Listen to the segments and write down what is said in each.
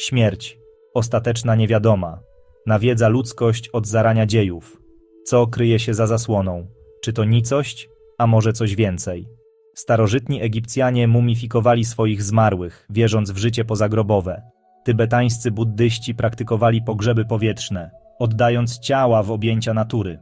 Śmierć, ostateczna niewiadoma, nawiedza ludzkość od zarania dziejów. Co kryje się za zasłoną? Czy to nicość, a może coś więcej? Starożytni Egipcjanie mumifikowali swoich zmarłych, wierząc w życie pozagrobowe. Tybetańscy buddyści praktykowali pogrzeby powietrzne, oddając ciała w objęcia natury.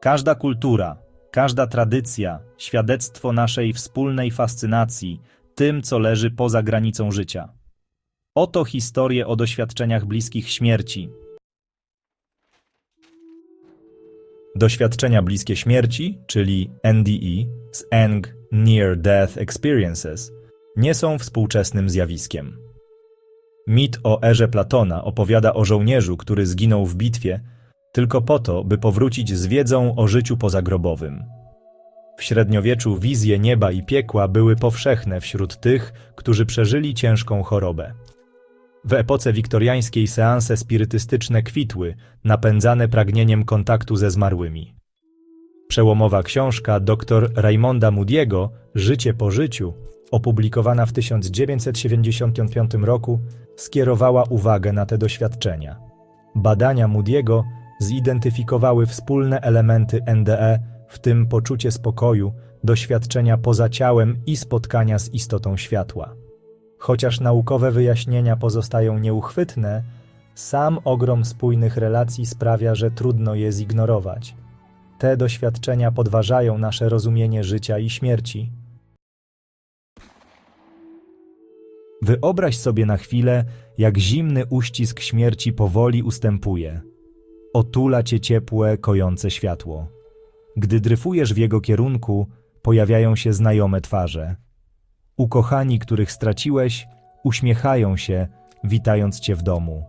Każda kultura, każda tradycja, świadectwo naszej wspólnej fascynacji tym, co leży poza granicą życia. Oto historie o doświadczeniach bliskich śmierci. Doświadczenia bliskie śmierci, czyli NDE, z Eng Near Death Experiences, nie są współczesnym zjawiskiem. Mit o erze Platona opowiada o żołnierzu, który zginął w bitwie tylko po to, by powrócić z wiedzą o życiu pozagrobowym. W średniowieczu wizje nieba i piekła były powszechne wśród tych, którzy przeżyli ciężką chorobę. W epoce wiktoriańskiej seanse spirytystyczne kwitły, napędzane pragnieniem kontaktu ze zmarłymi. Przełomowa książka dr Raymonda Moody'ego Życie po życiu, opublikowana w 1975 roku, skierowała uwagę na te doświadczenia. Badania Moody'ego zidentyfikowały wspólne elementy NDE, w tym poczucie spokoju, doświadczenia poza ciałem i spotkania z istotą światła. Chociaż naukowe wyjaśnienia pozostają nieuchwytne, sam ogrom spójnych relacji sprawia, że trudno je zignorować. Te doświadczenia podważają nasze rozumienie życia i śmierci. Wyobraź sobie na chwilę, jak zimny uścisk śmierci powoli ustępuje. Otula cię ciepłe, kojące światło. Gdy dryfujesz w jego kierunku, pojawiają się znajome twarze. Ukochani, których straciłeś, uśmiechają się, witając cię w domu.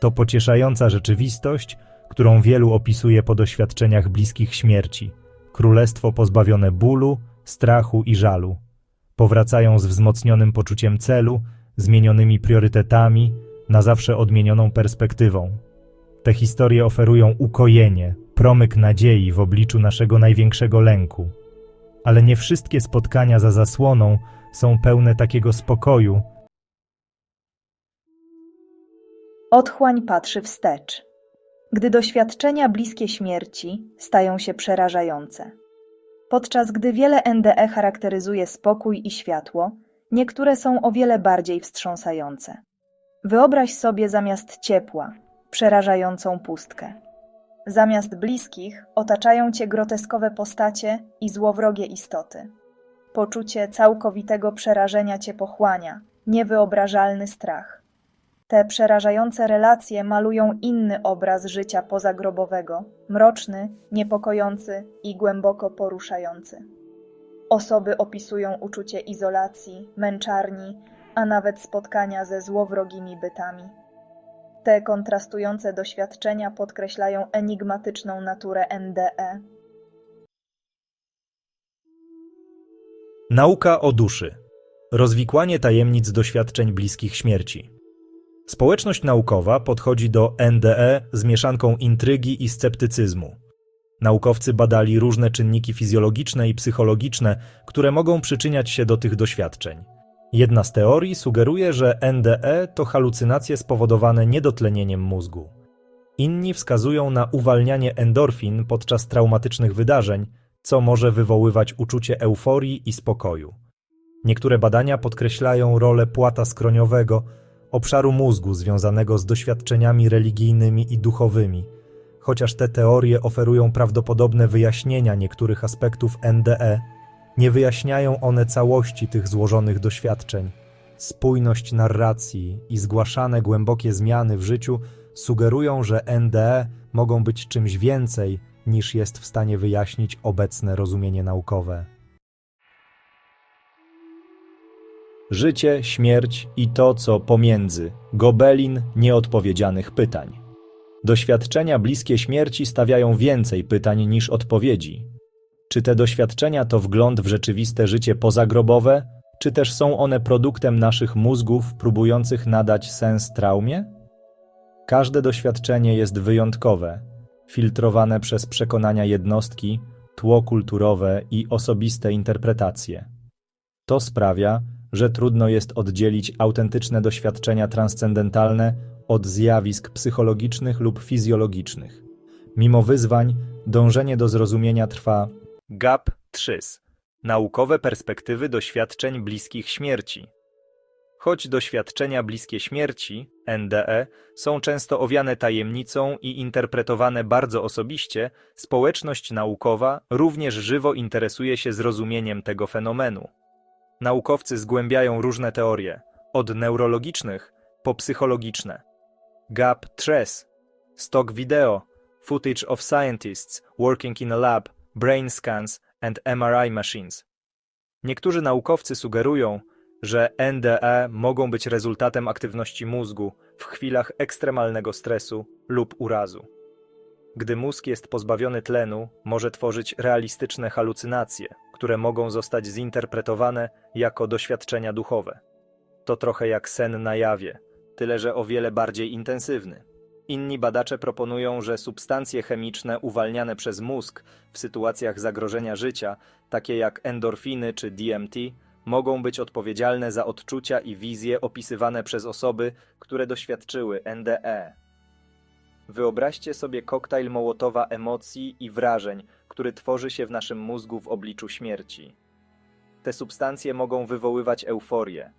To pocieszająca rzeczywistość, którą wielu opisuje po doświadczeniach bliskich śmierci. Królestwo pozbawione bólu, strachu i żalu. Powracają z wzmocnionym poczuciem celu, zmienionymi priorytetami, na zawsze odmienioną perspektywą. Te historie oferują ukojenie, promyk nadziei w obliczu naszego największego lęku. Ale nie wszystkie spotkania za zasłoną są pełne takiego spokoju, Otchłań patrzy wstecz. Gdy doświadczenia bliskie śmierci stają się przerażające. Podczas gdy wiele NDE charakteryzuje spokój i światło, niektóre są o wiele bardziej wstrząsające. Wyobraź sobie zamiast ciepła, przerażającą pustkę. Zamiast bliskich otaczają cię groteskowe postacie i złowrogie istoty. Poczucie całkowitego przerażenia cię pochłania, niewyobrażalny strach. Te przerażające relacje malują inny obraz życia pozagrobowego, mroczny, niepokojący i głęboko poruszający. Osoby opisują uczucie izolacji, męczarni, a nawet spotkania ze złowrogimi bytami. Te kontrastujące doświadczenia podkreślają enigmatyczną naturę. NDE. Nauka o duszy. Rozwikłanie tajemnic doświadczeń bliskich śmierci. Społeczność naukowa podchodzi do NDE z mieszanką intrygi i sceptycyzmu. Naukowcy badali różne czynniki fizjologiczne i psychologiczne, które mogą przyczyniać się do tych doświadczeń. Jedna z teorii sugeruje, że NDE to halucynacje spowodowane niedotlenieniem mózgu. Inni wskazują na uwalnianie endorfin podczas traumatycznych wydarzeń, co może wywoływać uczucie euforii i spokoju. Niektóre badania podkreślają rolę płata skroniowego, obszaru mózgu związanego z doświadczeniami religijnymi i duchowymi, chociaż te teorie oferują prawdopodobne wyjaśnienia niektórych aspektów NDE, nie wyjaśniają one całości tych złożonych doświadczeń. Spójność narracji i zgłaszane głębokie zmiany w życiu sugerują, że NDE mogą być czymś więcej niż jest w stanie wyjaśnić obecne rozumienie naukowe. Życie, śmierć i to, co pomiędzy. Gobelin nieodpowiedzianych pytań. Doświadczenia bliskie śmierci stawiają więcej pytań niż odpowiedzi. Czy te doświadczenia to wgląd w rzeczywiste życie pozagrobowe, czy też są one produktem naszych mózgów próbujących nadać sens traumie? Każde doświadczenie jest wyjątkowe, filtrowane przez przekonania jednostki, tło kulturowe i osobiste interpretacje. To sprawia, że trudno jest oddzielić autentyczne doświadczenia transcendentalne od zjawisk psychologicznych lub fizjologicznych. Mimo wyzwań, dążenie do zrozumienia trwa. GAP 3 Naukowe perspektywy doświadczeń bliskich śmierci. Choć doświadczenia bliskie śmierci, NDE, są często owiane tajemnicą i interpretowane bardzo osobiście, społeczność naukowa również żywo interesuje się zrozumieniem tego fenomenu. Naukowcy zgłębiają różne teorie, od neurologicznych po psychologiczne. GAP TRES, stock video, footage of scientists working in a lab, brain scans and MRI machines. Niektórzy naukowcy sugerują, że NDE mogą być rezultatem aktywności mózgu w chwilach ekstremalnego stresu lub urazu. Gdy mózg jest pozbawiony tlenu, może tworzyć realistyczne halucynacje, które mogą zostać zinterpretowane jako doświadczenia duchowe. To trochę jak sen na jawie, tyle że o wiele bardziej intensywny. Inni badacze proponują, że substancje chemiczne uwalniane przez mózg w sytuacjach zagrożenia życia, takie jak endorfiny czy DMT, mogą być odpowiedzialne za odczucia i wizje opisywane przez osoby, które doświadczyły NDE. Wyobraźcie sobie koktajl Mołotowa emocji i wrażeń, który tworzy się w naszym mózgu w obliczu śmierci. Te substancje mogą wywoływać euforię,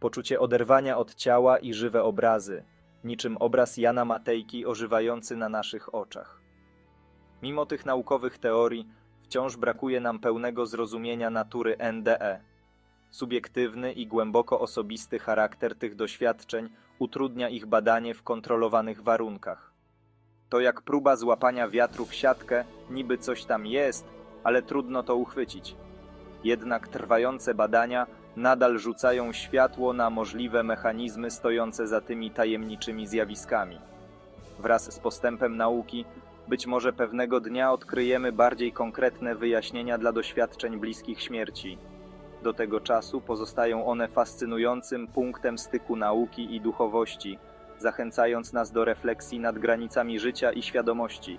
poczucie oderwania od ciała i żywe obrazy, niczym obraz Jana Matejki ożywający na naszych oczach. Mimo tych naukowych teorii, wciąż brakuje nam pełnego zrozumienia natury NDE. Subiektywny i głęboko osobisty charakter tych doświadczeń utrudnia ich badanie w kontrolowanych warunkach. To jak próba złapania wiatru w siatkę, niby coś tam jest, ale trudno to uchwycić. Jednak trwające badania nadal rzucają światło na możliwe mechanizmy stojące za tymi tajemniczymi zjawiskami. Wraz z postępem nauki, być może pewnego dnia odkryjemy bardziej konkretne wyjaśnienia dla doświadczeń bliskich śmierci. Do tego czasu pozostają one fascynującym punktem styku nauki i duchowości, zachęcając nas do refleksji nad granicami życia i świadomości.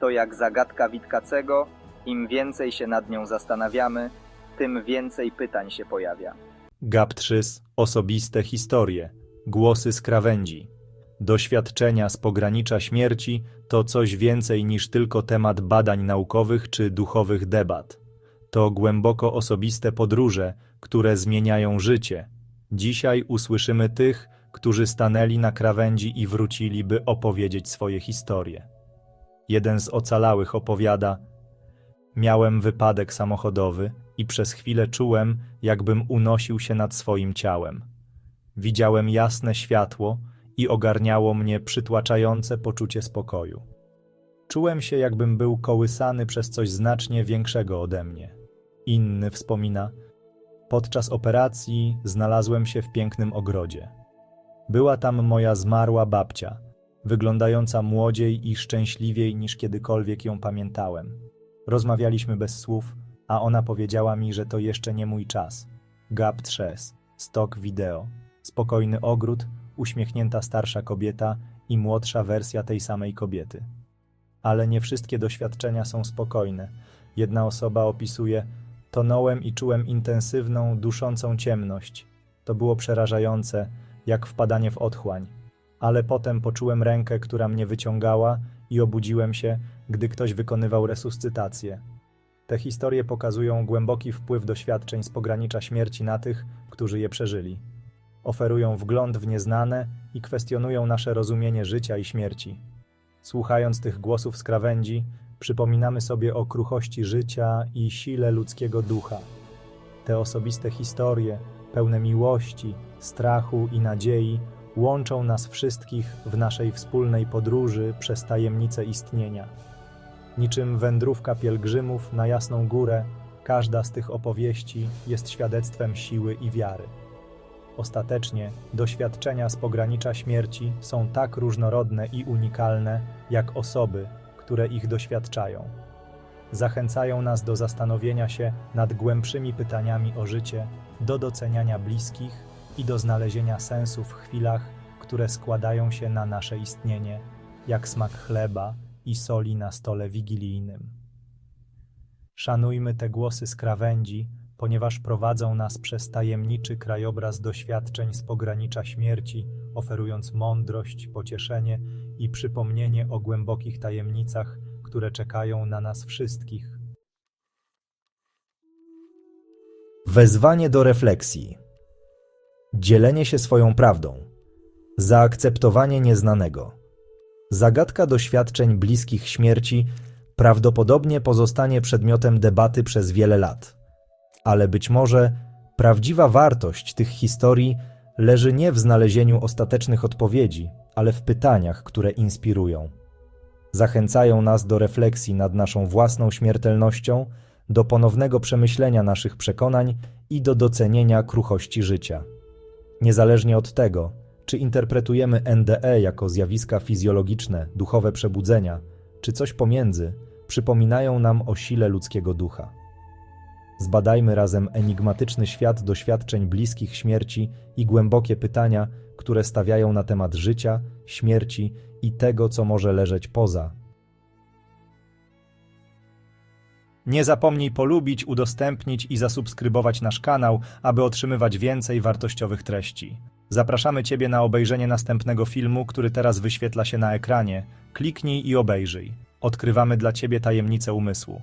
To jak zagadka Witkacego, im więcej się nad nią zastanawiamy, tym więcej pytań się pojawia. GAP 3 Osobiste historie, głosy z krawędzi. Doświadczenia z pogranicza śmierci to coś więcej niż tylko temat badań naukowych czy duchowych debat. To głęboko osobiste podróże, które zmieniają życie. Dzisiaj usłyszymy tych, którzy stanęli na krawędzi i wrócili, by opowiedzieć swoje historie. Jeden z ocalałych opowiada: Miałem wypadek samochodowy i przez chwilę czułem, jakbym unosił się nad swoim ciałem. Widziałem jasne światło i ogarniało mnie przytłaczające poczucie spokoju. Czułem się, jakbym był kołysany przez coś znacznie większego ode mnie. Inny wspomina: Podczas operacji znalazłem się w pięknym ogrodzie. Była tam moja zmarła babcia, wyglądająca młodziej i szczęśliwiej niż kiedykolwiek ją pamiętałem. Rozmawialiśmy bez słów, a ona powiedziała mi, że to jeszcze nie mój czas. Gap trzes, stok wideo, spokojny ogród, uśmiechnięta starsza kobieta i młodsza wersja tej samej kobiety. Ale nie wszystkie doświadczenia są spokojne. Jedna osoba opisuje: Tonąłem i czułem intensywną, duszącą ciemność. To było przerażające, jak wpadanie w otchłań. Ale potem poczułem rękę, która mnie wyciągała i obudziłem się, gdy ktoś wykonywał resuscytację. Te historie pokazują głęboki wpływ doświadczeń z pogranicza śmierci na tych, którzy je przeżyli. Oferują wgląd w nieznane i kwestionują nasze rozumienie życia i śmierci. Słuchając tych głosów z krawędzi, przypominamy sobie o kruchości życia i sile ludzkiego ducha. Te osobiste historie, pełne miłości, strachu i nadziei, łączą nas wszystkich w naszej wspólnej podróży przez tajemnice istnienia. Niczym wędrówka pielgrzymów na jasną górę, każda z tych opowieści jest świadectwem siły i wiary. Ostatecznie doświadczenia z pogranicza śmierci są tak różnorodne i unikalne, jak osoby, które ich doświadczają. Zachęcają nas do zastanowienia się nad głębszymi pytaniami o życie, do doceniania bliskich i do znalezienia sensu w chwilach, które składają się na nasze istnienie, jak smak chleba i soli na stole wigilijnym. Szanujmy te głosy z krawędzi, ponieważ prowadzą nas przez tajemniczy krajobraz doświadczeń z pogranicza śmierci, oferując mądrość, pocieszenie i przypomnienie o głębokich tajemnicach, które czekają na nas wszystkich. Wezwanie do refleksji. Dzielenie się swoją prawdą. Zaakceptowanie nieznanego. Zagadka doświadczeń bliskich śmierci prawdopodobnie pozostanie przedmiotem debaty przez wiele lat. Ale być może prawdziwa wartość tych historii leży nie w znalezieniu ostatecznych odpowiedzi, ale w pytaniach, które inspirują. Zachęcają nas do refleksji nad naszą własną śmiertelnością, do ponownego przemyślenia naszych przekonań i do docenienia kruchości życia. Niezależnie od tego, czy interpretujemy NDE jako zjawiska fizjologiczne, duchowe przebudzenia, czy coś pomiędzy, przypominają nam o sile ludzkiego ducha. Zbadajmy razem enigmatyczny świat doświadczeń bliskich śmierci i głębokie pytania, które stawiają na temat życia, śmierci i tego, co może leżeć poza. Nie zapomnij polubić, udostępnić i zasubskrybować nasz kanał, aby otrzymywać więcej wartościowych treści. Zapraszamy Ciebie na obejrzenie następnego filmu, który teraz wyświetla się na ekranie. Kliknij i obejrzyj. Odkrywamy dla Ciebie tajemnice umysłu.